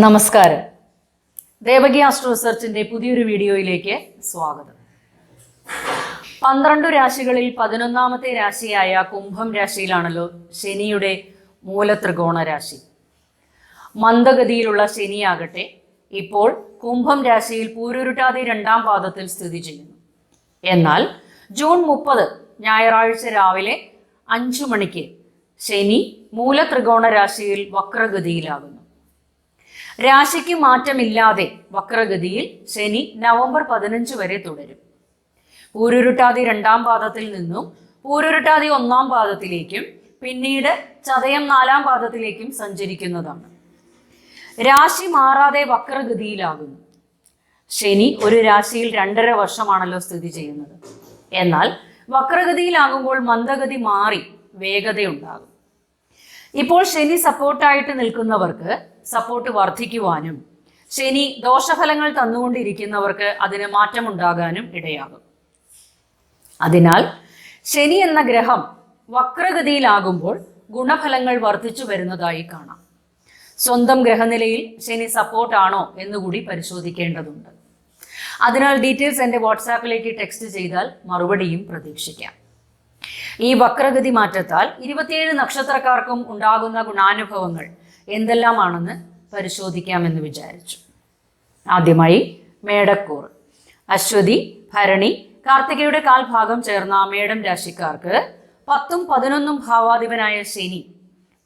നമസ്കാരം. ദേവകി ആസ്ട്രോ റിസർച്ചിന്റെ പുതിയൊരു വീഡിയോയിലേക്ക് സ്വാഗതം. പന്ത്രണ്ട് രാശികളിൽ പതിനൊന്നാമത്തെ രാശിയായ കുംഭം രാശിയിലാണല്ലോ ശനിയുടെ മൂലത്രികോണ രാശി. മന്ദഗതിയിലുള്ള ശനിയാകട്ടെ ഇപ്പോൾ കുംഭം രാശിയിൽ പൂരുരുട്ടാതെ രണ്ടാം പാദത്തിൽ സ്ഥിതി ചെയ്യുന്നു. എന്നാൽ ജൂൺ മുപ്പത് ഞായറാഴ്ച രാവിലെ അഞ്ചു മണിക്ക് ശനി മൂലത്രികോണ രാശിയിൽ വക്രഗതിയിലാകുന്നു. രാശിക്ക് മാറ്റമില്ലാതെ വക്രഗതിയിൽ ശനി നവംബർ പതിനഞ്ച് വരെ തുടരും. പൂരുരുട്ടാതി രണ്ടാം പാദത്തിൽ നിന്നും പൂരുരുട്ടാതി ഒന്നാം പാദത്തിലേക്കും പിന്നീട് ചതയം നാലാം പാദത്തിലേക്കും സഞ്ചരിക്കുന്നതാണ്. രാശി മാറാതെ വക്രഗതിയിലാകുന്നു. ശനി ഒരു രാശിയിൽ രണ്ടര വർഷമാണല്ലോ സ്ഥിതി ചെയ്യുന്നത്. എന്നാൽ വക്രഗതിയിലാകുമ്പോൾ മന്ദഗതി മാറി വേഗതയുണ്ടാകും. ഇപ്പോൾ ശനി സപ്പോർട്ടായിട്ട് നിൽക്കുന്നവർക്ക് സപ്പോർട്ട് വർദ്ധിക്കുവാനും ശനി ദോഷഫലങ്ങൾ തന്നുകൊണ്ടിരിക്കുന്നവർക്ക് അതിന് മാറ്റമുണ്ടാകാനും ഇടയാകും. അതിനാൽ ശനി എന്ന ഗ്രഹം വക്രഗതിയിലാകുമ്പോൾ ഗുണഫലങ്ങൾ വർദ്ധിച്ചു വരുന്നതായി കാണാം. സ്വന്തം ഗ്രഹനിലയിൽ ശനി സപ്പോർട്ടാണോ എന്നുകൂടി പരിശോധിക്കേണ്ടതുണ്ട്. അതിനാൽ ഡീറ്റെയിൽസ് എന്റെ വാട്സാപ്പിലേക്ക് ടെക്സ്റ്റ് ചെയ്താൽ മറുപടിയും പ്രതീക്ഷിക്കാം. ഈ വക്രഗതി മാറ്റത്താൽ ഇരുപത്തിയേഴ് നക്ഷത്രക്കാർക്കും ഉണ്ടാകുന്ന ഗുണാനുഭവങ്ങൾ എന്തെല്ലാമാണെന്ന് പരിശോധിക്കാമെന്ന് വിചാരിച്ചു. ആദ്യമായി മേടക്കൂർ. അശ്വതി ഭരണി കാർത്തികയുടെ കാൽഭാഗം ചേർന്ന മേടം രാശിക്കാർക്ക് പത്തും പതിനൊന്നും ഭാവാധിപനായ ശനി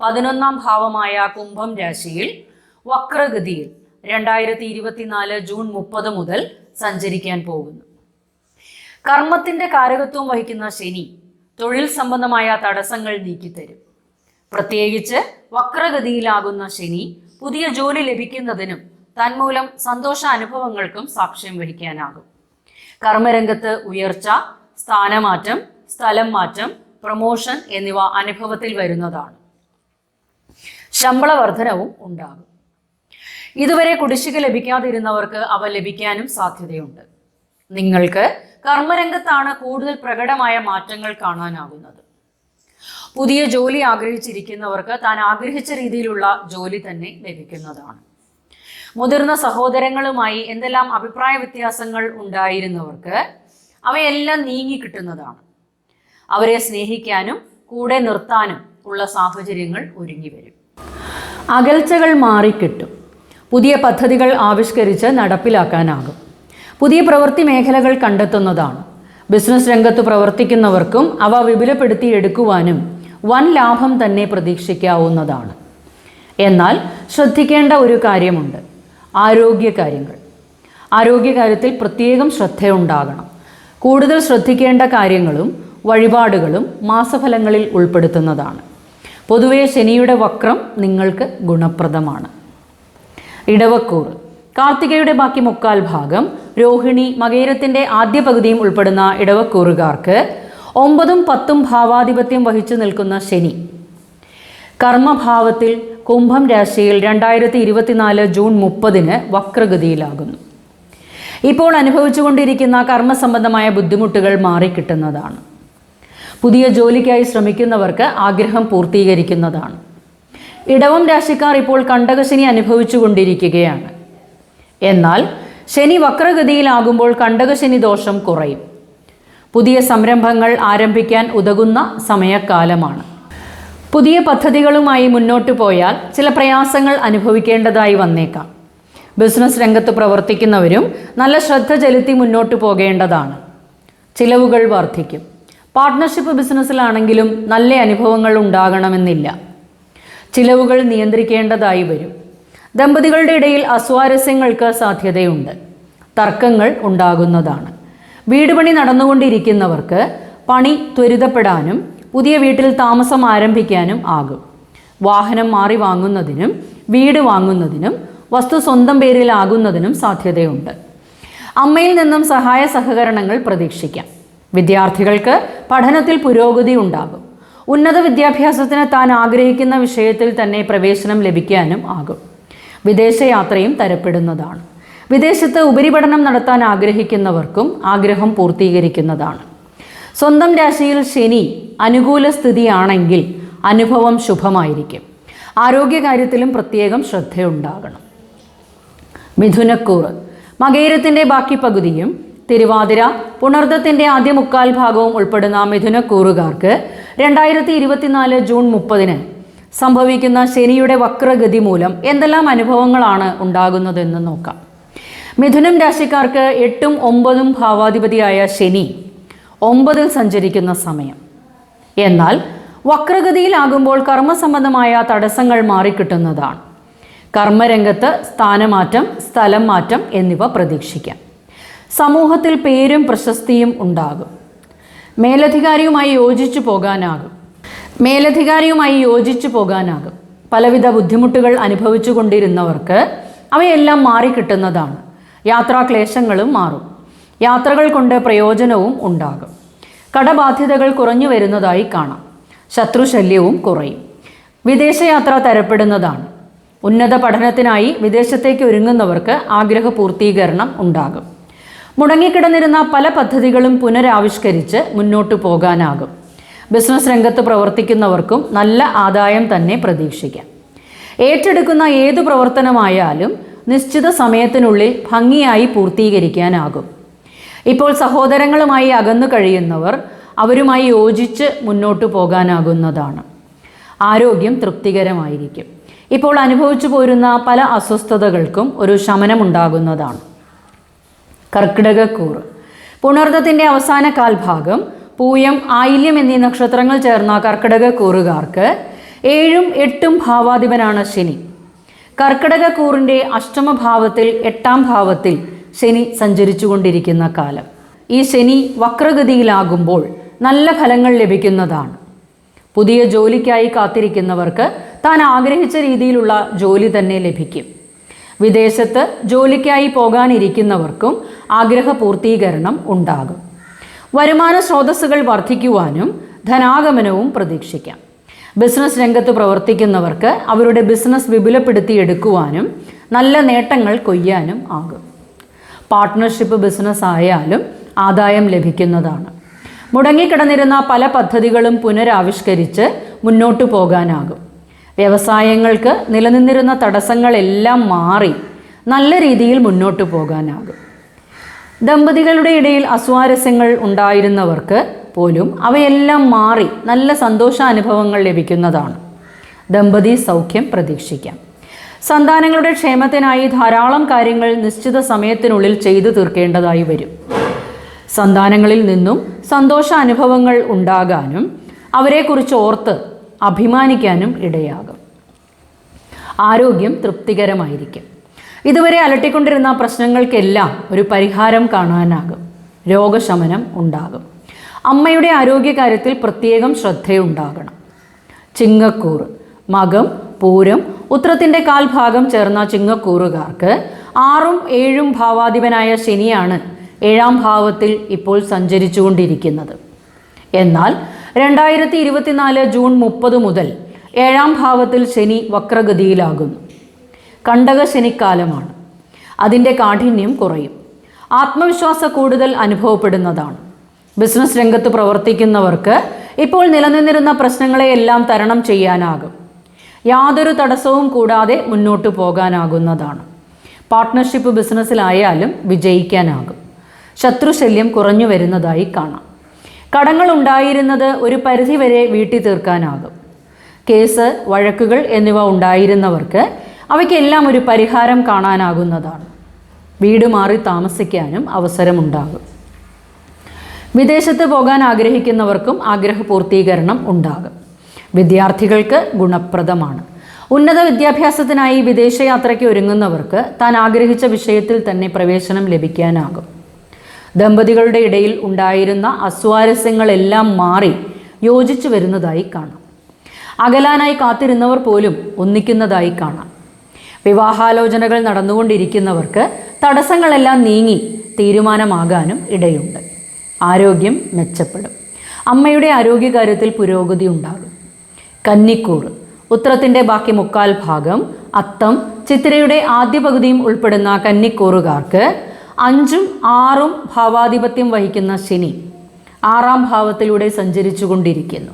പതിനൊന്നാം ഭാവമായ കുംഭം രാശിയിൽ വക്രഗതിയിൽ രണ്ടായിരത്തി ഇരുപത്തിനാല് ജൂൺ മുപ്പത് മുതൽ സഞ്ചരിക്കാൻ പോകുന്നു. കർമ്മത്തിന്റെ കാരകത്വം വഹിക്കുന്ന ശനി തൊഴിൽ സംബന്ധമായ തടസ്സങ്ങൾ നീക്കിത്തരും. പ്രത്യേകിച്ച് വക്രഗതിയിലാകുന്ന ശനി പുതിയ ജോലി ലഭിക്കുന്നതിനും തന്മൂലം സന്തോഷ അനുഭവങ്ങൾക്കും സാക്ഷ്യം വഹിക്കാനാകും. കർമ്മരംഗത്ത് ഉയർച്ച സ്ഥാനമാറ്റം സ്ഥലം മാറ്റം പ്രൊമോഷൻ എന്നിവ അനുഭവത്തിൽ വരുന്നതാണ്. ശമ്പള വർധനവും ഉണ്ടാകും. ഇതുവരെ കുടിശ്ശിക ലഭിക്കാതിരുന്നവർക്ക് അവ ലഭിക്കാനും സാധ്യതയുണ്ട്. നിങ്ങൾക്ക് കർമ്മരംഗത്താണ് കൂടുതൽ പ്രകടമായ മാറ്റങ്ങൾ കാണാനാകുന്നത്. പുതിയ ജോലി ആഗ്രഹിച്ചിരിക്കുന്നവർക്ക് താൻ ആഗ്രഹിച്ച രീതിയിലുള്ള ജോലി തന്നെ ലഭിക്കുന്നതാണ്. മുതിർന്ന സഹോദരങ്ങളുമായി എന്തെല്ലാം അഭിപ്രായ വ്യത്യാസങ്ങൾ ഉണ്ടായിരുന്നവർക്ക് അവയെല്ലാം നീങ്ങി കിട്ടുന്നതാണ്. അവരെ സ്നേഹിക്കാനും കൂടെ നിർത്താനും ഉള്ള സാഹചര്യങ്ങൾ ഒരുങ്ങി വരും. അകൽച്ചകൾ മാറിക്കിട്ടും. പുതിയ പദ്ധതികൾ ആവിഷ്കരിച്ച് നടപ്പിലാക്കാനാകും. പുതിയ പ്രവൃത്തി മേഖലകൾ കണ്ടെത്തുന്നതാണ്. ബിസിനസ് രംഗത്ത് പ്രവർത്തിക്കുന്നവർക്കും അവ വിപുലപ്പെടുത്തി എടുക്കുവാനും വൻ ലാഭം തന്നെ പ്രതീക്ഷിക്കാവുന്നതാണ്. എന്നാൽ ശ്രദ്ധിക്കേണ്ട ഒരു കാര്യമുണ്ട്. ആരോഗ്യകാര്യങ്ങൾ ആരോഗ്യകാര്യത്തിൽ പ്രത്യേകം ശ്രദ്ധയുണ്ടാകണം. കൂടുതൽ ശ്രദ്ധിക്കേണ്ട കാര്യങ്ങളും വഴിപാടുകളും മാസഫലങ്ങളിൽ ഉൾപ്പെടുത്തുന്നതാണ്. പൊതുവേ ശനിയുടെ വക്രം നിങ്ങൾക്ക് ഗുണപ്രദമാണ്. ഇടവക്കൂർ കാർത്തികയുടെ ബാക്കി മുക്കാൽ ഭാഗം രോഹിണി മകേരത്തിന്റെ ആദ്യ പകുതിയും ഉൾപ്പെടുന്ന ഇടവക്കൂറുകാർക്ക് ഒമ്പതും പത്തും ഭാവാധിപത്യം വഹിച്ചു നിൽക്കുന്ന ശനി. കർമ്മഭാവത്തിൽ കുംഭം രാശിയിൽ രണ്ടായിരത്തി ഇരുപത്തിനാല് ജൂൺ മുപ്പതിന് വക്രഗതിയിലാകുന്നു. ഇപ്പോൾ അനുഭവിച്ചുകൊണ്ടിരിക്കുന്ന കർമ്മസംബന്ധമായ ബുദ്ധിമുട്ടുകൾ മാറിക്കിട്ടുന്നതാണ്. പുതിയ ജോലിക്കായി ശ്രമിക്കുന്നവർക്ക് ആഗ്രഹം പൂർത്തീകരിക്കുന്നതാണ്. ഇടവം രാശിക്കാർ ഇപ്പോൾ കണ്ടകശനി അനുഭവിച്ചു കൊണ്ടിരിക്കുകയാണ്. എന്നാൽ ശനി വക്രഗതിയിലാകുമ്പോൾ കണ്ടകശനി ദോഷം കുറയും. പുതിയ സംരംഭങ്ങൾ ആരംഭിക്കാൻ ഉതകുന്ന സമയക്കാലമാണ്. പുതിയ പദ്ധതികളുമായി മുന്നോട്ട് പോയാൽ ചില പ്രയാസങ്ങൾ അനുഭവിക്കേണ്ടതായി വന്നേക്കാം. ബിസിനസ് രംഗത്ത് പ്രവർത്തിക്കുന്നവരും നല്ല ശ്രദ്ധ ചെലുത്തി മുന്നോട്ട് പോകേണ്ടതാണ്. ചിലവുകൾ വർദ്ധിക്കും. പാർട്ട്ണർഷിപ്പ് ബിസിനസ്സിലാണെങ്കിലും നല്ല അനുഭവങ്ങൾ ഉണ്ടാകണമെന്നില്ല. ചിലവുകൾ നിയന്ത്രിക്കേണ്ടതായി വരും. ദമ്പതികളുടെ ഇടയിൽ അസ്വാരസ്യങ്ങൾക്ക് സാധ്യതയുണ്ട്. തർക്കങ്ങൾ ഉണ്ടാകുന്നതാണ്. വീട് പണി നടന്നുകൊണ്ടിരിക്കുന്നവർക്ക് പണി ത്വരിതപ്പെടാനും പുതിയ വീട്ടിൽ താമസം ആരംഭിക്കാനും ആകും. വാഹനം മാറി വാങ്ങുന്നതിനും വീട് വാങ്ങുന്നതിനും വസ്തു സ്വന്തം പേരിലാകുന്നതിനും സാധ്യതയുണ്ട്. അമ്മയിൽ നിന്നും സഹായ സഹകരണങ്ങൾ പ്രതീക്ഷിക്കാം. വിദ്യാർത്ഥികൾക്ക് പഠനത്തിൽ പുരോഗതി ഉണ്ടാകും. ഉന്നത വിദ്യാഭ്യാസത്തിന് താൻ ആഗ്രഹിക്കുന്ന വിഷയത്തിൽ തന്നെ പ്രവേശനം ലഭിക്കാനും ആകും. വിദേശയാത്രയും തരപ്പെടുന്നതാണ്. വിദേശത്ത് ഉപരിപഠനം നടത്താൻ ആഗ്രഹിക്കുന്നവർക്കും ആഗ്രഹം പൂർത്തീകരിക്കുന്നതാണ്. സ്വന്തം രാശിയിൽ ശനി അനുകൂല സ്ഥിതിയാണെങ്കിൽ അനുഭവം ശുഭമായിരിക്കും. ആരോഗ്യകാര്യത്തിലും പ്രത്യേകം ശ്രദ്ധയുണ്ടാകണം. മിഥുനക്കൂറ്. മകേരത്തിന്റെ ബാക്കി പകുതിയും തിരുവാതിര പുണർദത്തിന്റെ ആദ്യ മുക്കാൽ ഭാഗവും ഉൾപ്പെടുന്ന മിഥുനക്കൂറുകാർക്ക് രണ്ടായിരത്തി ഇരുപത്തിനാല് ജൂൺ മുപ്പതിന് സംഭവിക്കുന്ന ശനിയുടെ വക്രഗതി മൂലം എന്തെല്ലാം അനുഭവങ്ങളാണ് ഉണ്ടാകുന്നതെന്ന് നോക്കാം. മിഥുനം രാശിക്കാർക്ക് എട്ടും ഒമ്പതും ഭാവാധിപതിയായ ശനി ഒമ്പതിൽ സഞ്ചരിക്കുന്ന സമയം. എന്നാൽ വക്രഗതിയിലാകുമ്പോൾ കർമ്മസംബന്ധമായ തടസ്സങ്ങൾ മാറിക്കിട്ടുന്നതാണ്. കർമ്മരംഗത്ത് സ്ഥാനമാറ്റം സ്ഥലം മാറ്റം എന്നിവ പ്രതീക്ഷിക്കാം. സമൂഹത്തിൽ പേരും പ്രശസ്തിയും ഉണ്ടാകും. മേലധികാരിയുമായി യോജിച്ചു പോകാനാകും. മേലധികാരിയുമായി യോജിച്ചു പോകാനാകും. പലവിധ ബുദ്ധിമുട്ടുകൾ അനുഭവിച്ചു കൊണ്ടിരുന്നവർക്ക് അവയെല്ലാം മാറിക്കിട്ടുന്നതാണ്. യാത്രാക്ലേശങ്ങളും മാറും. യാത്രകൾ കൊണ്ട് പ്രയോജനവും ഉണ്ടാകും. കടബാധ്യതകൾ കുറഞ്ഞു വരുന്നതായി കാണാം. ശത്രുശല്യവും കുറയും. വിദേശയാത്ര തരപ്പെടുന്നതാണ്. ഉന്നത പഠനത്തിനായി വിദേശത്തേക്ക് ഒരുങ്ങുന്നവർക്ക് ആഗ്രഹ പൂർത്തീകരണം ഉണ്ടാകും. മുടങ്ങിക്കിടന്നിരുന്ന പല പദ്ധതികളും പുനരാവിഷ്കരിച്ച് മുന്നോട്ടു പോകാനാകും. ബിസിനസ് രംഗത്ത് പ്രവർത്തിക്കുന്നവർക്കും നല്ല ആദായം തന്നെ പ്രതീക്ഷിക്കാം. ഏറ്റെടുക്കുന്ന ഏതു പ്രവർത്തനമായാലും നിശ്ചിത സമയത്തിനുള്ളിൽ ഭംഗിയായി പൂർത്തീകരിക്കാനാകും. ഇപ്പോൾ സഹോദരങ്ങളുമായി അകന്നു കഴിയുന്നവർ അവരുമായി യോജിച്ച് മുന്നോട്ടു പോകാനാകുന്നതാണ്. ആരോഗ്യം തൃപ്തികരമായിരിക്കും. ഇപ്പോൾ അനുഭവിച്ചു പോരുന്ന പല അസ്വസ്ഥതകൾക്കും ഒരു ശമനമുണ്ടാകുന്നതാണ്. കർക്കിടകക്കൂറ് പുണർദത്തിന്റെ അവസാന കാൽഭാഗം പൂയം ആയില്യം എന്നീ നക്ഷത്രങ്ങൾ ചേർന്ന കർക്കിടകക്കൂറുകാർക്ക് ഏഴും എട്ടും ഭാവാധിപനാണ് ശനി. കർക്കിടകക്കൂറിന്റെ അഷ്ടമഭാവത്തിൽ എട്ടാം ഭാവത്തിൽ ശനി സഞ്ചരിച്ചുകൊണ്ടിരിക്കുന്ന കാലം. ഈ ശനി വക്രഗതിയിലാകുമ്പോൾ നല്ല ഫലങ്ങൾ ലഭിക്കുന്നതാണ്. പുതിയ ജോലിക്കായി കാത്തിരിക്കുന്നവർക്ക് താൻ ആഗ്രഹിച്ച രീതിയിലുള്ള ജോലി തന്നെ ലഭിക്കും. വിദേശത്ത് ജോലിക്കായി പോകാനിരിക്കുന്നവർക്കും ആഗ്രഹ പൂർത്തീകരണം ഉണ്ടാകും. വരുമാന സ്രോതസ്സുകൾ വർദ്ധിക്കുവാനും ധനാഗമനവും പ്രതീക്ഷിക്കാം. ബിസിനസ് രംഗത്ത് പ്രവർത്തിക്കുന്നവർക്ക് അവരുടെ ബിസിനസ് വിപുലപ്പെടുത്തിയെടുക്കുവാനും നല്ല നേട്ടങ്ങൾ കൊയ്യാനും ആകും. പാർട്ട്ണർഷിപ്പ് ബിസിനസ് ആയാലും ആദായം ലഭിക്കുന്നതാണ്. മുടങ്ങിക്കിടന്നിരുന്ന പല പദ്ധതികളും പുനരാവിഷ്കരിച്ച് മുന്നോട്ടു പോകാനാകും. വ്യവസായങ്ങൾക്ക് നിലനിന്നിരുന്ന തടസ്സങ്ങളെല്ലാം മാറി നല്ല രീതിയിൽ മുന്നോട്ടു പോകാനാകും. ദമ്പതികളുടെ ഇടയിൽ അസ്വാരസ്യങ്ങൾ ഉണ്ടായിരുന്നവർക്ക് പോലും അവയെല്ലാം മാറി നല്ല സന്തോഷാനുഭവങ്ങൾ ലഭിക്കുന്നതാണ്. ദമ്പതി സൗഖ്യം പ്രതീക്ഷിക്കാം. സന്താനങ്ങളുടെ ക്ഷേമത്തിനായി ധാരാളം കാര്യങ്ങൾ നിശ്ചിത സമയത്തിനുള്ളിൽ ചെയ്തു തീർക്കേണ്ടതായി വരും. സന്താനങ്ങളിൽ നിന്നും സന്തോഷ അനുഭവങ്ങൾ ഉണ്ടാകാനും അവരെക്കുറിച്ച് ഓർത്ത് അഭിമാനിക്കാനും ഇടയാകും. ആരോഗ്യം തൃപ്തികരമായിരിക്കും. ഇതുവരെ അലട്ടിക്കൊണ്ടിരുന്ന പ്രശ്നങ്ങൾക്കെല്ലാം ഒരു പരിഹാരം കാണാനാകും. രോഗശമനം ഉണ്ടാകും. അമ്മയുടെ ആരോഗ്യകാര്യത്തിൽ പ്രത്യേകം ശ്രദ്ധയുണ്ടാകണം. ചിങ്ങക്കൂറ് മകം പൂരം ഉത്രത്തിന്റെ കാൽഭാഗം ചേർന്ന ചിങ്ങക്കൂറുകാർക്ക് ആറും ഏഴും ഭാവാധിപനായ ശനിയാണ് ഏഴാം ഭാവത്തിൽ ഇപ്പോൾ സഞ്ചരിച്ചുകൊണ്ടിരിക്കുന്നത്. എന്നാൽ രണ്ടായിരത്തി ഇരുപത്തിനാല് ജൂൺ മുപ്പത് മുതൽ ഏഴാം ഭാവത്തിൽ ശനി വക്രഗതിയിലാകുന്നു. കണ്ടക ശനിക്കാലമാണ്. അതിന്റെ കാഠിന്യം കുറയും. ആത്മവിശ്വാസ കൂടുതൽ അനുഭവപ്പെടുന്നതാണ്. ബിസിനസ് രംഗത്ത് പ്രവർത്തിക്കുന്നവർക്ക് ഇപ്പോൾ നിലനിന്നിരുന്ന പ്രശ്നങ്ങളെയെല്ലാം തരണം ചെയ്യാനാകും. യാതൊരു തടസ്സവും കൂടാതെ മുന്നോട്ട് പോകാനാകുന്നതാണ്. പാർട്ട്ണർഷിപ്പ് ബിസിനസ്സിലായാലും വിജയിക്കാനാകും. ശത്രുശല്യം കുറഞ്ഞു വരുന്നതായി കാണാം. കടങ്ങൾ ഉണ്ടായിരുന്നത് ഒരു പരിധിവരെ വീട്ടി തീർക്കാനാകും. കേസ് വഴക്കുകൾ എന്നിവ ഉണ്ടായിരുന്നവർക്ക് അവയ്ക്കെല്ലാം ഒരു പരിഹാരം കാണാനാകുന്നതാണ്. വീട് മാറി താമസിക്കാനും അവസരമുണ്ടാകും. വിദേശത്ത് പോകാൻ ആഗ്രഹിക്കുന്നവർക്കും ആഗ്രഹ പൂർത്തീകരണം ഉണ്ടാകും. വിദ്യാർത്ഥികൾക്ക് ഗുണപ്രദമാണ്. ഉന്നത വിദ്യാഭ്യാസത്തിനായി വിദേശയാത്രയ്ക്ക് ഒരുങ്ങുന്നവർക്ക് താൻ ആഗ്രഹിച്ച വിഷയത്തിൽ തന്നെ പ്രവേശനം ലഭിക്കാനാകും. ദമ്പതികളുടെ ഇടയിൽ ഉണ്ടായിരുന്ന അസ്വാരസ്യങ്ങളെല്ലാം മാറി യോജിച്ചു വരുന്നതായി കാണാം. അകലാനായി കാത്തിരുന്നവർ പോലും ഒന്നിക്കുന്നതായി കാണാം. വിവാഹാലോചനകൾ നടന്നുകൊണ്ടിരിക്കുന്നവർക്ക് തടസ്സങ്ങളെല്ലാം നീങ്ങി തീരുമാനമാകാനും ഇടയുണ്ട്. ആരോഗ്യം മെച്ചപ്പെടും. അമ്മയുടെ ആരോഗ്യകാര്യത്തിൽ പുരോഗതി ഉണ്ടാകും. കന്നിക്കൂറ് ഉത്രത്തിന്റെ ബാക്കി മുക്കാൽ ഭാഗം അത്തം ചിത്തിരയുടെ ആദ്യ പകുതിയും ഉൾപ്പെടുന്ന കന്നിക്കൂറുകാർക്ക് അഞ്ചും ആറും ഭാവാധിപത്യം വഹിക്കുന്ന ശനി ആറാം ഭാവത്തിലൂടെ സഞ്ചരിച്ചുകൊണ്ടിരിക്കുന്നു.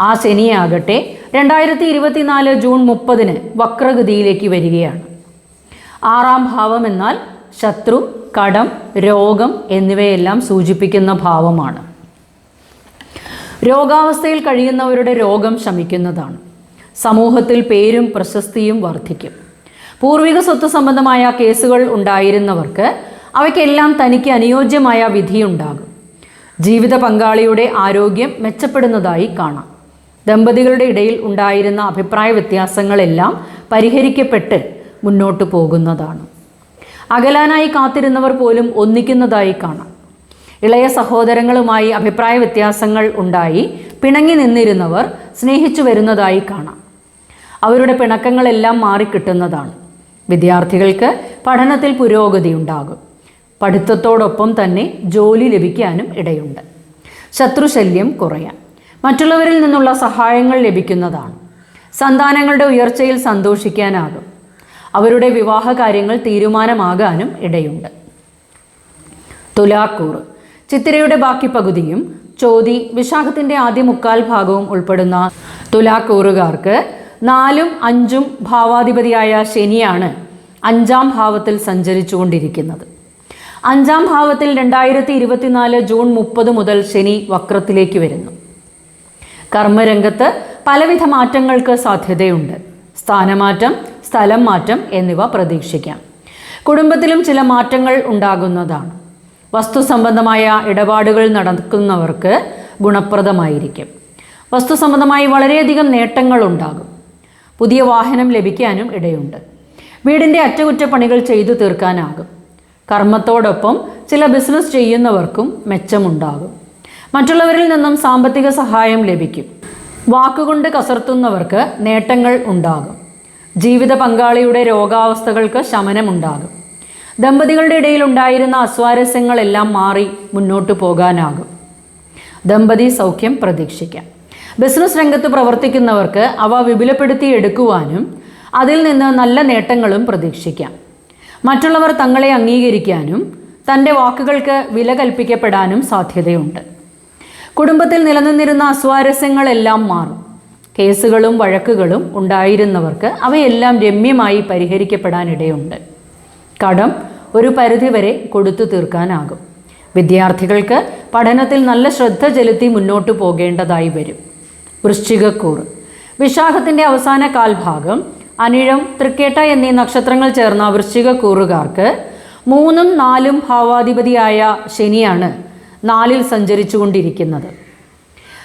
ആ ശനിയാകട്ടെ രണ്ടായിരത്തി ഇരുപത്തിനാല് ജൂൺ മുപ്പതിന് വക്രഗതിയിലേക്ക് വരികയാണ്. ആറാം ഭാവം എന്നാൽ ശത്രു കടം രോഗം എന്നിവയെല്ലാം സൂചിപ്പിക്കുന്ന ഭാവമാണ്. രോഗാവസ്ഥയിൽ കഴിയുന്നവരുടെ രോഗം ശമിക്കുന്നതാണ്. സമൂഹത്തിൽ പേരും പ്രശസ്തിയും വർദ്ധിക്കും പൂർവിക സ്വത്ത് സംബന്ധമായ കേസുകൾ ഉണ്ടായിരുന്നവർക്ക് അവയ്ക്കെല്ലാം തനിക്ക് അനുയോജ്യമായ വിധിയുണ്ടാകും. ജീവിത പങ്കാളിയുടെ ആരോഗ്യം മെച്ചപ്പെടുന്നതായി കാണാം. ദമ്പതികളുടെ ഇടയിൽ ഉണ്ടായിരുന്ന അഭിപ്രായ വ്യത്യാസങ്ങളെല്ലാം പരിഹരിക്കപ്പെട്ട് മുന്നോട്ടു പോകുന്നതാണ്. അകലാനായി കാത്തിരുന്നവർ പോലും ഒന്നിക്കുന്നതായി കാണാം. ഇളയ സഹോദരങ്ങളുമായി അഭിപ്രായ വ്യത്യാസങ്ങൾ ഉണ്ടായി പിണങ്ങി നിന്നിരുന്നവർ സ്നേഹിച്ചു വരുന്നതായി കാണാം. അവരുടെ പിണക്കങ്ങളെല്ലാം മാറിക്കിട്ടുന്നതാണ്. വിദ്യാർത്ഥികൾക്ക് പഠനത്തിൽ പുരോഗതി ഉണ്ടാകും. പഠിത്തത്തോടൊപ്പം തന്നെ ജോലി ലഭിക്കാനും ഇടയുണ്ട്. ശത്രുശല്യം കുറയാൻ. മറ്റുള്ളവരിൽ നിന്നുള്ള സഹായങ്ങൾ ലഭിക്കുന്നതാണ്. സന്താനങ്ങളുടെ ഉയർച്ചയിൽ സന്തോഷിക്കാനാകും. അവരുടെ വിവാഹ കാര്യങ്ങൾ തീരുമാനമാകാനും ഇടയുണ്ട്. തുലാക്കൂർ. ചിത്തിരയുടെ ബാക്കി പകുതിയും ചോതി വിശാഖത്തിന്റെ ആദ്യ മുക്കാൽ ഭാഗവും ഉൾപ്പെടുന്ന തുലാക്കൂറുകാർക്ക് നാലും അഞ്ചും ഭാവാധിപതിയായ ശനിയാണ് അഞ്ചാം ഭാവത്തിൽ സഞ്ചരിച്ചുകൊണ്ടിരിക്കുന്നത്. അഞ്ചാം ഭാവത്തിൽ രണ്ടായിരത്തി ഇരുപത്തിനാല് ജൂൺ മുപ്പത് മുതൽ ശനി വക്രത്തിലേക്ക് വരുന്നു. കർമ്മരംഗത്ത് പലവിധ മാറ്റങ്ങൾക്ക് സാധ്യതയുണ്ട്. സ്ഥാനമാറ്റം സ്ഥലം മാറ്റം എന്നിവ പ്രതീക്ഷിക്കാം. കുടുംബത്തിലും ചില മാറ്റങ്ങൾ ഉണ്ടാകുന്നതാണ്. വസ്തു സംബന്ധമായ ഇടപാടുകൾ നടക്കുന്നവർക്ക് ഗുണപ്രദമായിരിക്കും. വസ്തു സംബന്ധമായി വളരെയധികം നേട്ടങ്ങൾ ഉണ്ടാകും. പുതിയ വാഹനം ലഭിക്കാനും ഇടയുണ്ട്. വീടിന്റെ അറ്റകുറ്റപ്പണികൾ ചെയ്തു തീർക്കാനാകും. കർമ്മത്തോടൊപ്പം ചില ബിസിനസ് ചെയ്യുന്നവർക്കും മെച്ചമുണ്ടാകും. മറ്റുള്ളവരിൽ നിന്നും സാമ്പത്തിക സഹായം ലഭിക്കും. വാക്കുകൊണ്ട് കസർത്തുന്നവർക്ക് നേട്ടങ്ങൾ ഉണ്ടാകും. ജീവിത പങ്കാളിയുടെ രോഗാവസ്ഥകൾക്ക് ശമനമുണ്ടാകും. ദമ്പതികളുടെ ഇടയിൽ ഉണ്ടായിരുന്ന അസ്വാരസ്യങ്ങളെല്ലാം മാറി മുന്നോട്ട് പോകാനാകും. ദമ്പതി സൗഖ്യം പ്രതീക്ഷിക്കാം. ബിസിനസ് രംഗത്ത് പ്രവർത്തിക്കുന്നവർക്ക് അവ വിപുലപ്പെടുത്തി എടുക്കുവാനും അതിൽ നിന്ന് നല്ല നേട്ടങ്ങളും പ്രതീക്ഷിക്കാം. മറ്റുള്ളവർ തങ്ങളെ അംഗീകരിക്കാനും തന്റെ വാക്കുകൾക്ക് വില കൽപ്പിക്കപ്പെടാനും സാധ്യതയുണ്ട്. കുടുംബത്തിൽ നിലനിന്നിരുന്ന അസ്വാരസ്യങ്ങളെല്ലാം മാറും. കേസുകളും വഴക്കുകളും ഉണ്ടായിരുന്നവർക്ക് അവയെല്ലാം രമ്യമായി പരിഹരിക്കപ്പെടാനിടയുണ്ട്. കടം ഒരു പരിധിവരെ കൊടുത്തു തീർക്കാനാകും. വിദ്യാർത്ഥികൾക്ക് പഠനത്തിൽ നല്ല ശ്രദ്ധ ചെലുത്തി മുന്നോട്ട് പോകേണ്ടതായി വരും. വൃശ്ചികക്കൂർ വിശാഖത്തിന്റെ അവസാന കാൽഭാഗം അനിഴം തൃക്കേട്ട എന്നീ നക്ഷത്രങ്ങൾ ചേർന്ന വൃശ്ചികക്കൂറുകാർക്ക് മൂന്നും നാലും ഭാവാധിപതിയായ ശനിയാണ് നാലിൽ സഞ്ചരിച്ചുകൊണ്ടിരിക്കുന്നത്.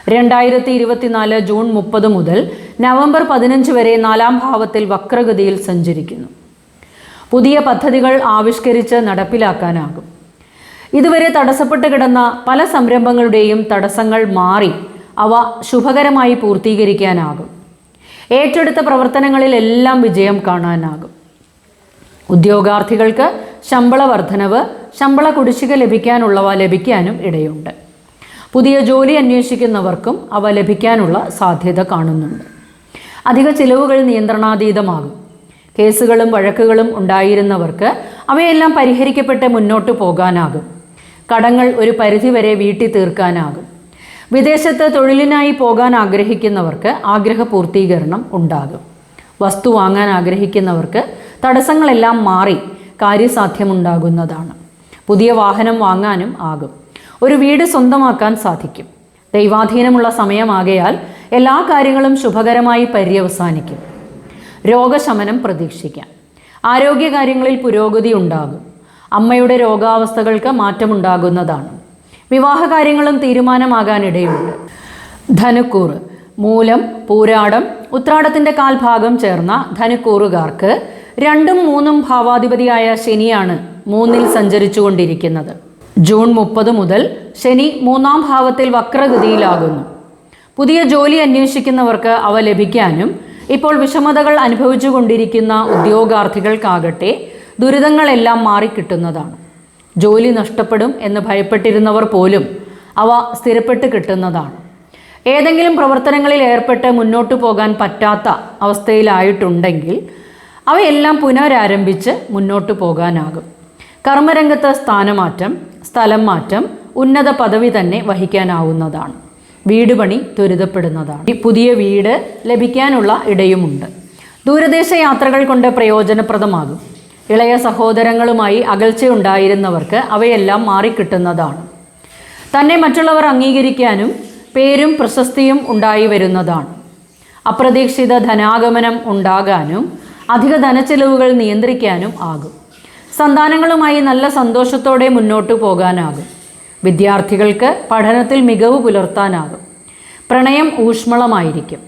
രണ്ടായിരത്തി ഇരുപത്തിനാല് ജൂൺ മുപ്പത് മുതൽ നവംബർ പതിനഞ്ച് വരെ നാലാം ഭാവത്തിൽ വക്രഗതിയിൽ സഞ്ചരിക്കുന്നു. പുതിയ പദ്ധതികൾ ആവിഷ്കരിച്ച് നടപ്പിലാക്കാനാകും. ഇതുവരെ തടസ്സപ്പെട്ട് കിടന്ന പല സംരംഭങ്ങളുടെയും തടസ്സങ്ങൾ മാറി അവ ശുഭകരമായി പൂർത്തീകരിക്കാനാകും. ഏറ്റെടുത്ത പ്രവർത്തനങ്ങളിലെല്ലാം വിജയം കാണാനാകും. ഉദ്യോഗാർത്ഥികൾക്ക് ശമ്പള വർധനവ് ശമ്പള കുടിശ്ശിക ലഭിക്കാനുള്ളവ ലഭിക്കാനും ഇടയുണ്ട്. പുതിയ ജോലി അന്വേഷിക്കുന്നവർക്കും അവ ലഭിക്കാനുള്ള സാധ്യത കാണുന്നുണ്ട്. അധിക ചിലവുകൾ നിയന്ത്രണാതീതമാകും. കേസുകളും വഴക്കുകളും ഉണ്ടായിരുന്നവർക്ക് അവയെല്ലാം പരിഹരിക്കപ്പെട്ട് മുന്നോട്ട് പോകാനാകും. കടങ്ങൾ ഒരു പരിധിവരെ വീട്ടി തീർക്കാനാകും വിദേശത്ത് തൊഴിലിനായി പോകാൻ ആഗ്രഹിക്കുന്നവർക്ക് ആഗ്രഹ പൂർത്തീകരണം ഉണ്ടാകും. വസ്തു വാങ്ങാൻ ആഗ്രഹിക്കുന്നവർക്ക് തടസ്സങ്ങളെല്ലാം മാറി കാര്യസാധ്യമുണ്ടാകുന്നതാണ്. പുതിയ വാഹനം വാങ്ങാനും ആകും. ഒരു വീട് സ്വന്തമാക്കാൻ സാധിക്കും. ദൈവാധീനമുള്ള സമയമാകയാൽ എല്ലാ കാര്യങ്ങളും ശുഭകരമായി പര്യവസാനിക്കും. രോഗശമനം പ്രതീക്ഷിക്കാം. ആരോഗ്യകാര്യങ്ങളിൽ പുരോഗതി ഉണ്ടാകും. അമ്മയുടെ രോഗാവസ്ഥകൾക്ക് മാറ്റമുണ്ടാകുന്നതാണ്. വിവാഹകാര്യങ്ങളും തീരുമാനമാകാനിടയുണ്ട്. ധനുക്കൂറ് മൂലം പൂരാടം ഉത്രാടത്തിന്റെ കാൽഭാഗം ചേർന്ന ധനുക്കൂറുകാർക്ക് രണ്ടും മൂന്നും ഭാവാധിപതിയായ ശനിയാണ് മൂന്നിൽ സഞ്ചരിച്ചുകൊണ്ടിരിക്കുന്നത്. ജൂൺ മുപ്പത് മുതൽ ശനി മൂന്നാം ഭാവത്തിൽ വക്രഗതിയിലാകുന്നു. പുതിയ ജോലി അന്വേഷിക്കുന്നവർക്ക് അവ ലഭിക്കാനും ഇപ്പോൾ വിഷമതകൾ അനുഭവിച്ചുകൊണ്ടിരിക്കുന്ന ഉദ്യോഗാർത്ഥികൾക്കാകട്ടെ ദുരിതങ്ങളെല്ലാം മാറിക്കിട്ടുന്നതാണ്. ജോലി നഷ്ടപ്പെടും എന്ന് ഭയപ്പെട്ടിരുന്നവർ പോലും അവ സ്ഥിരപ്പെട്ട് കിട്ടുന്നതാണ്. ഏതെങ്കിലും പ്രവർത്തനങ്ങളിൽ ഏർപ്പെട്ട് മുന്നോട്ട് പോകാൻ പറ്റാത്ത അവസ്ഥയിലായിട്ടുണ്ടെങ്കിൽ അവയെല്ലാം പുനരാരംഭിച്ച് മുന്നോട്ട് പോകാനാകും. കർമ്മരംഗത്ത് സ്ഥാനമാറ്റം സ്ഥലം മാറ്റം ഉന്നത പദവി തന്നെ വഹിക്കാനാവുന്നതാണ്. വീട് പണി ത്വരിതപ്പെടുന്നതാണ് പുതിയ വീട് ലഭിക്കാനുള്ള ഇടയുമുണ്ട്. ദൂരദേശ യാത്രകൾ കൊണ്ട് പ്രയോജനപ്രദമാകും. ഇളയ സഹോദരങ്ങളുമായി അകൽച്ചയുണ്ടായിരുന്നവർക്ക് അവയെല്ലാം മാറിക്കിട്ടുന്നതാണ്. തന്നെ മറ്റുള്ളവർ അംഗീകരിക്കാനും പേരും പ്രശസ്തിയും ഉണ്ടായി വരുന്നതാണ്. അപ്രതീക്ഷിത ധനാഗമനം ഉണ്ടാകാനും അധിക ധനച്ചെലവുകൾ നിയന്ത്രിക്കാനും ആകും. സന്താനങ്ങളുമായി നല്ല സന്തോഷത്തോടെ മുന്നോട്ട് പോകാനാകും. വിദ്യാർത്ഥികൾക്ക് പഠനത്തിൽ മികവ് പുലർത്താനാകും. പ്രണയം ഊഷ്മളമായിരിക്കും.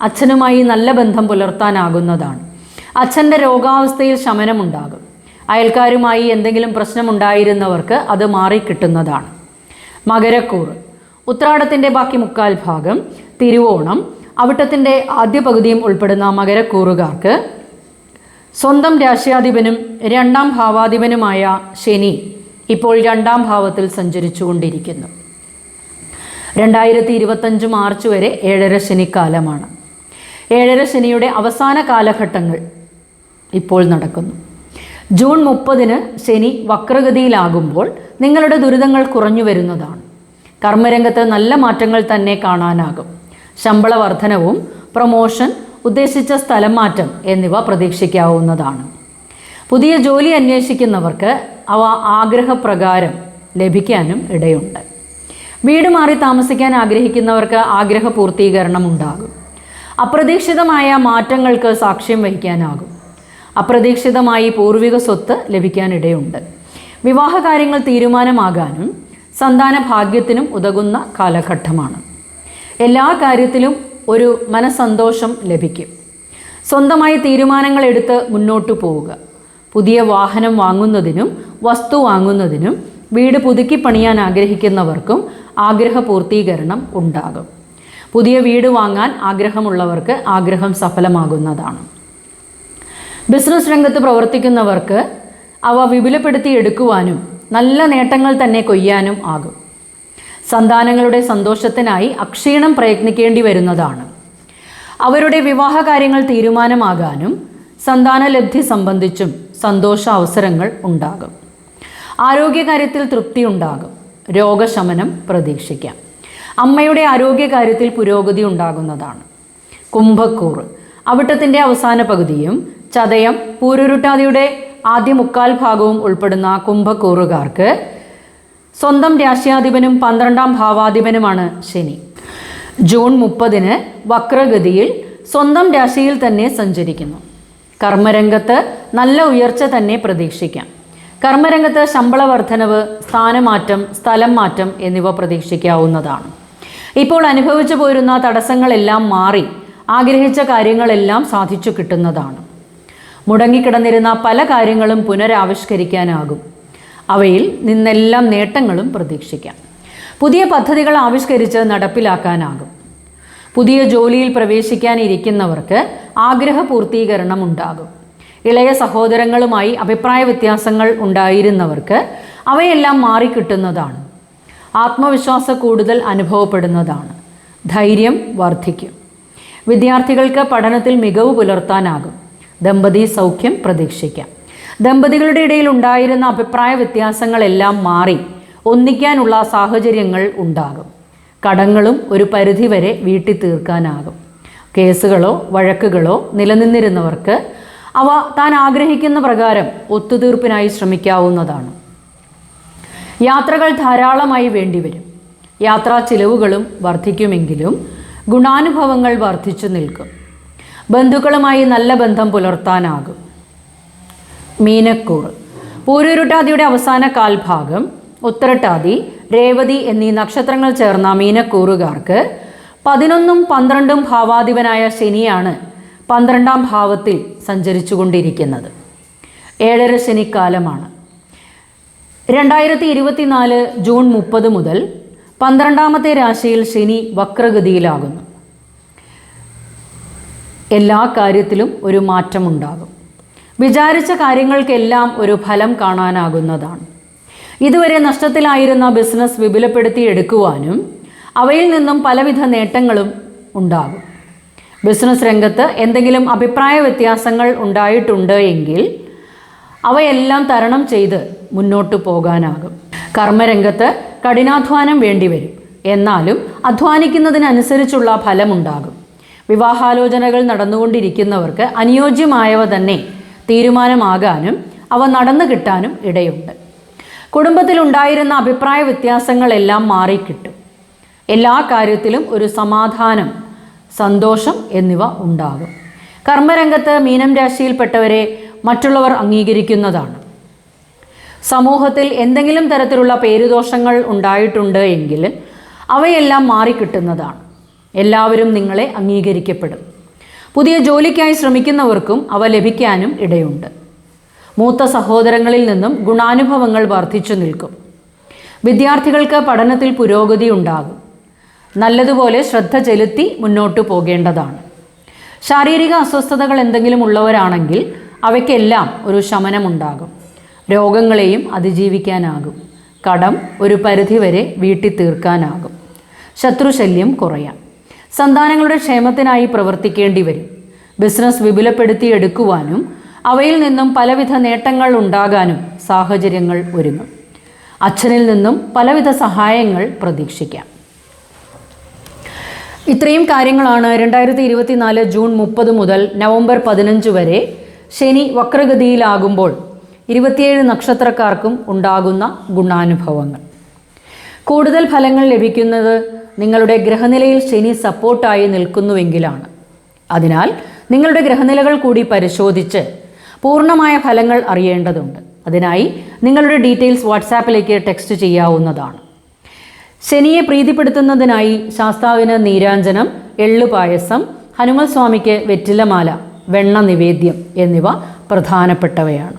അച്ഛനുമായി നല്ല ബന്ധം പുലർത്താനാകുന്നതാണ്. അച്ഛന്റെ രോഗാവസ്ഥയിൽ ശമനമുണ്ടാകും. അയൽക്കാരുമായി എന്തെങ്കിലും പ്രശ്നമുണ്ടായിരുന്നവർക്ക് അത് മാറിക്കിട്ടുന്നതാണ്. മകരക്കൂറ്. ഉത്രാടത്തിന്റെ ബാക്കി മുക്കാൽ ഭാഗം തിരുവോണം. അവിട്ടത്തിന്റെ ആദ്യ പകുതിയും ഉൾപ്പെടുന്ന മകരക്കൂറുകാർക്ക് സ്വന്തം രാശ്യാധിപനും രണ്ടാം ഭാവാധിപനുമായ ശനി ഇപ്പോൾ രണ്ടാം ഭാവത്തിൽ സഞ്ചരിച്ചുകൊണ്ടിരിക്കുന്നു. രണ്ടായിരത്തി ഇരുപത്തഞ്ച് മാർച്ച് വരെ ഏഴര ശനിക്കാലമാണ്. ഏഴര ശനിയുടെ അവസാന കാലഘട്ടങ്ങൾ ഇപ്പോൾ നടക്കുന്നു. ജൂൺ മുപ്പതിന് ശനി വക്രഗതിയിലാകുമ്പോൾ നിങ്ങളുടെ ദുരിതങ്ങൾ കുറഞ്ഞു വരുന്നതാണ്. കർമ്മരംഗത്ത് നല്ല മാറ്റങ്ങൾ തന്നെ കാണാനാകും. ശമ്പള വർധനവും പ്രൊമോഷൻ ഉദ്ദേശിച്ച സ്ഥലം മാറ്റം എന്നിവ പ്രതീക്ഷിക്കാവുന്നതാണ്. പുതിയ ജോലി അന്വേഷിക്കുന്നവർക്ക് അവ ആഗ്രഹപ്രകാരം ലഭിക്കാനും ഇടയുണ്ട്. വീട് മാറി താമസിക്കാൻ ആഗ്രഹിക്കുന്നവർക്ക് ആഗ്രഹ പൂർത്തീകരണം ഉണ്ടാകും. അപ്രതീക്ഷിതമായ മാറ്റങ്ങൾക്ക് സാക്ഷ്യം വഹിക്കാനാകും. അപ്രതീക്ഷിതമായി പൂർവിക സ്വത്ത് ലഭിക്കാനിടയുണ്ട്. വിവാഹ കാര്യങ്ങൾ തീരുമാനമാകാനും സന്താന ഭാഗ്യത്തിനും ഉതകുന്ന കാലഘട്ടമാണ്. എല്ലാ കാര്യത്തിലും ഒരു മനസന്തോഷം ലഭിക്കും. സ്വന്തമായി തീരുമാനങ്ങൾ എടുത്ത് മുന്നോട്ട് പോവുക. പുതിയ വാഹനം വാങ്ങുന്നതിനും വസ്തു വാങ്ങുന്നതിനും വീട് പുതുക്കി പണിയാൻ ആഗ്രഹിക്കുന്നവർക്കും ആഗ്രഹ പൂർത്തീകരണം ഉണ്ടാകും. പുതിയ വീട് വാങ്ങാൻ ആഗ്രഹമുള്ളവർക്ക് ആഗ്രഹം സഫലമാകുന്നതാണ്. ബിസിനസ് രംഗത്ത് പ്രവർത്തിക്കുന്നവർക്ക് അവ വിപുലപ്പെടുത്തി എടുക്കുവാനും നല്ല നേട്ടങ്ങൾ തന്നെ കൊയ്യാനും ആകും. സന്താനങ്ങളുടെ സന്തോഷത്തിനായി അക്ഷീണം പ്രയത്നിക്കേണ്ടി വരുന്നതാണ്. അവരുടെ വിവാഹ കാര്യങ്ങൾ തീരുമാനമാകാനും സന്താനലബ്ധി സംബന്ധിച്ചും സന്തോഷ അവസരങ്ങൾ ഉണ്ടാകും. ആരോഗ്യകാര്യത്തിൽ തൃപ്തി ഉണ്ടാകും. രോഗശമനം പ്രതീക്ഷിക്കാം. അമ്മയുടെ ആരോഗ്യകാര്യത്തിൽ പുരോഗതി ഉണ്ടാകുന്നതാണ്. കുംഭക്കൂർ അവിട്ടത്തിന്റെ അവസാന പകുതിയും ചതയം പൂരുരുട്ടാതിയുടെ ആദ്യ മുക്കാൽ ഭാഗവും ഉൾപ്പെടുന്ന കുംഭക്കൂറുകാർക്ക് സ്വന്തം രാശ്യാധിപനും പന്ത്രണ്ടാം ഭാവാധിപനുമാണ് ശനി. ജൂൺ മുപ്പതിന് വക്രഗതിയിൽ സ്വന്തം രാശിയിൽ തന്നെ സഞ്ചരിക്കുന്നു. കർമ്മരംഗത്ത് നല്ല ഉയർച്ച തന്നെ പ്രതീക്ഷിക്കാം. കർമ്മരംഗത്ത് ശമ്പള വർധനവ് സ്ഥാനമാറ്റം സ്ഥലം മാറ്റം എന്നിവ പ്രതീക്ഷിക്കാവുന്നതാണ്. ഇപ്പോൾ അനുഭവിച്ചു പോരുന്ന തടസ്സങ്ങളെല്ലാം മാറി ആഗ്രഹിച്ച കാര്യങ്ങളെല്ലാം സാധിച്ചു കിട്ടുന്നതാണ്. മുടങ്ങിക്കിടന്നിരുന്ന പല കാര്യങ്ങളും പുനരാവിഷ്കരിക്കാനാകും. അവയിൽ നിന്നെല്ലാം നേട്ടങ്ങളും പ്രതീക്ഷിക്കാം. പുതിയ പദ്ധതികൾ ആവിഷ്കരിച്ച് നടപ്പിലാക്കാനാകും. പുതിയ ജോലിയിൽ പ്രവേശിക്കാനിരിക്കുന്നവർക്ക് ആഗ്രഹ പൂർത്തീകരണം ഉണ്ടാകും ഇളയ സഹോദരങ്ങളുമായി അഭിപ്രായ വ്യത്യാസങ്ങൾ ഉണ്ടായിരുന്നവർക്ക് അവയെല്ലാം മാറിക്കിട്ടുന്നതാണ്. ആത്മവിശ്വാസ കൂടുതൽ അനുഭവപ്പെടുന്നതാണ്. ധൈര്യം വർദ്ധിക്കും. വിദ്യാർത്ഥികൾക്ക് പഠനത്തിൽ മികവ് പുലർത്താനാകും. ദമ്പതി സൗഖ്യം പ്രതീക്ഷിക്കാം. ദമ്പതികളുടെ ഇടയിൽ ഉണ്ടായിരുന്ന അഭിപ്രായ വ്യത്യാസങ്ങളെല്ലാം മാറി ഒന്നിക്കാനുള്ള സാഹചര്യങ്ങൾ ഉണ്ടാകും. കടങ്ങളും ഒരു പരിധിവരെ വീട്ടി തീർക്കാനാകും. കേസുകളോ വഴക്കുകളോ നിലനിന്നിരുന്നവർക്ക് അവ താൻ ആഗ്രഹിക്കുന്ന പ്രകാരം ഒത്തുതീർപ്പിനായി ശ്രമിക്കാവുന്നതാണ്. യാത്രകൾ ധാരാളമായി വേണ്ടിവരും. യാത്രാ ചിലവുകളും വർദ്ധിക്കുമെങ്കിലും ഗുണാനുഭവങ്ങൾ വർദ്ധിച്ചു നിൽക്കും. ബന്ധുക്കളുമായി നല്ല ബന്ധം പുലർത്താനാകും. മീനക്കൂർ. പൂരൂരുട്ടാതിയുടെ അവസാന കാൽഭാഗം ഉത്തരട്ടാതി രേവതി എന്നീ നക്ഷത്രങ്ങൾ ചേർന്ന മീനക്കൂറുകാർക്ക് പതിനൊന്നും പന്ത്രണ്ടും ഭാവാധിപനായ ശനിയാണ് പന്ത്രണ്ടാം ഭാവത്തിൽ സഞ്ചരിച്ചുകൊണ്ടിരിക്കുന്നത്. ഏഴര ശനിക്കാലമാണ്. രണ്ടായിരത്തി ഇരുപത്തിനാല് ജൂൺ മുപ്പത് മുതൽ പന്ത്രണ്ടാമത്തെ രാശിയിൽ ശനി വക്രഗതിയിലാകുന്നു. എല്ലാ കാര്യത്തിലും ഒരു മാറ്റമുണ്ടാകും. വിചാരിച്ച കാര്യങ്ങൾക്കെല്ലാം ഒരു ഫലം കാണാനാകുന്നതാണ്. ഇതുവരെ നഷ്ടത്തിലായിരുന്ന ബിസിനസ് വിപുലപ്പെടുത്തി എടുക്കുവാനും അവയിൽ നിന്നും പലവിധ നേട്ടങ്ങളും ഉണ്ടാകും. ബിസിനസ് രംഗത്ത് എന്തെങ്കിലും അഭിപ്രായ വ്യത്യാസങ്ങൾ ഉണ്ടായിട്ടുണ്ട് എങ്കിൽ അവയെല്ലാം തരണം ചെയ്ത് മുന്നോട്ട് പോകാനാകും. കർമ്മരംഗത്ത് കഠിനാധ്വാനം വേണ്ടിവരും. എന്നാലും അധ്വാനിക്കുന്നതിനനുസരിച്ചുള്ള ഫലമുണ്ടാകും. വിവാഹാലോചനകൾ നടന്നുകൊണ്ടിരിക്കുന്നവർക്ക് അനുയോജ്യമായവ തന്നെ തീരുമാനമാകാനും അവ നടന്നു കിട്ടാനും ഇടയുണ്ട്. കുടുംബത്തിലുണ്ടായിരുന്ന അഭിപ്രായ വ്യത്യാസങ്ങളെല്ലാം മാറിക്കിട്ടും. എല്ലാ കാര്യത്തിലും ഒരു സമാധാനം സന്തോഷം എന്നിവ ഉണ്ടാകും. കർമ്മരംഗത്ത് മീനം രാശിയിൽപ്പെട്ടവരെ മറ്റുള്ളവർ അംഗീകരിക്കുന്നതാണ്. സമൂഹത്തിൽ എന്തെങ്കിലും തരത്തിലുള്ള പേരുദോഷങ്ങൾ ഉണ്ടായിട്ടുണ്ട് എങ്കിൽ അവയെല്ലാം മാറിക്കിട്ടുന്നതാണ്. എല്ലാവരും നിങ്ങളെ അംഗീകരിക്കപ്പെടും. പുതിയ ജോലിക്കായി ശ്രമിക്കുന്നവർക്കും അവ ലഭിക്കാനും ഇടയുണ്ട്. മൂത്ത സഹോദരങ്ങളിൽ നിന്നും ഗുണാനുഭവങ്ങൾ വർദ്ധിച്ചു നിൽക്കും. വിദ്യാർത്ഥികൾക്ക് പഠനത്തിൽ പുരോഗതി ഉണ്ടാകും. നല്ലതുപോലെ ശ്രദ്ധ ചെലുത്തി മുന്നോട്ട് പോകേണ്ടതാണ്. ശാരീരിക അസ്വസ്ഥതകൾ എന്തെങ്കിലും ഉള്ളവരാണെങ്കിൽ അവയ്ക്കെല്ലാം ഒരു ശമനമുണ്ടാകും. രോഗങ്ങളെയും അതിജീവിക്കാനാകും. കടം ഒരു പരിധിവരെ വീട്ടി തീർക്കാനാകും ശത്രുശല്യം കുറയാം. സന്താനങ്ങളുടെ ക്ഷേമത്തിനായി പ്രവർത്തിക്കേണ്ടി വരും. ബിസിനസ് വിപുലപ്പെടുത്തിയെടുക്കുവാനും അവയിൽ നിന്നും പലവിധ നേട്ടങ്ങൾ ഉണ്ടാകാനും സാഹചര്യങ്ങൾ ഒരുങ്ങും. അച്ഛനിൽ നിന്നും പലവിധ സഹായങ്ങൾ പ്രതീക്ഷിക്കാം. ഇത്രയും കാര്യങ്ങളാണ് രണ്ടായിരത്തി ഇരുപത്തിനാല് ജൂൺ മുപ്പത് മുതൽ നവംബർ പതിനഞ്ച് വരെ ശനി വക്രഗതിയിലാകുമ്പോൾ ഇരുപത്തിയേഴ് നക്ഷത്രക്കാർക്കും ഉണ്ടാകുന്ന ഗുണാനുഭവങ്ങൾ. കൂടുതൽ ഫലങ്ങൾ ലഭിക്കുന്നത് നിങ്ങളുടെ ഗ്രഹനിലയിൽ ശനി സപ്പോർട്ടായി നിൽക്കുന്നുവെങ്കിലാണ്. അതിനാൽ നിങ്ങളുടെ ഗ്രഹനിലകൾ കൂടി പരിശോധിച്ച് പൂർണമായ ഫലങ്ങൾ അറിയേണ്ടതുണ്ട്. അതിനായി നിങ്ങളുടെ ഡീറ്റെയിൽസ് വാട്സാപ്പിലേക്ക് ടെക്സ്റ്റ് ചെയ്യാവുന്നതാണ്. ശനിയെ പ്രീതിപ്പെടുത്തുന്നതിനായി ശാസ്താവിന് നീരാഞ്ജനം എള്ളു പായസം ഹനുമൽ സ്വാമിക്ക് വെറ്റിലമാല വെണ്ണ നിവേദ്യം എന്നിവ പ്രധാനപ്പെട്ടവയാണ്.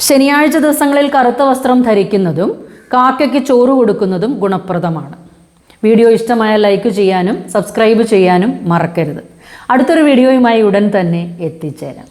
ശനിയാഴ്ച ദിവസങ്ങളിൽ കറുത്ത വസ്ത്രം ധരിക്കുന്നതും കാക്കയ്ക്ക് ചോറ് കൊടുക്കുന്നതും ഗുണപ്രദമാണ്. വീഡിയോ ഇഷ്ടമായ ലൈക്ക് ചെയ്യാനും സബ്സ്ക്രൈബ് ചെയ്യാനും മറക്കരുത്. അടുത്തൊരു വീഡിയോയുമായി ഉടൻ തന്നെ എത്തിച്ചേരാം.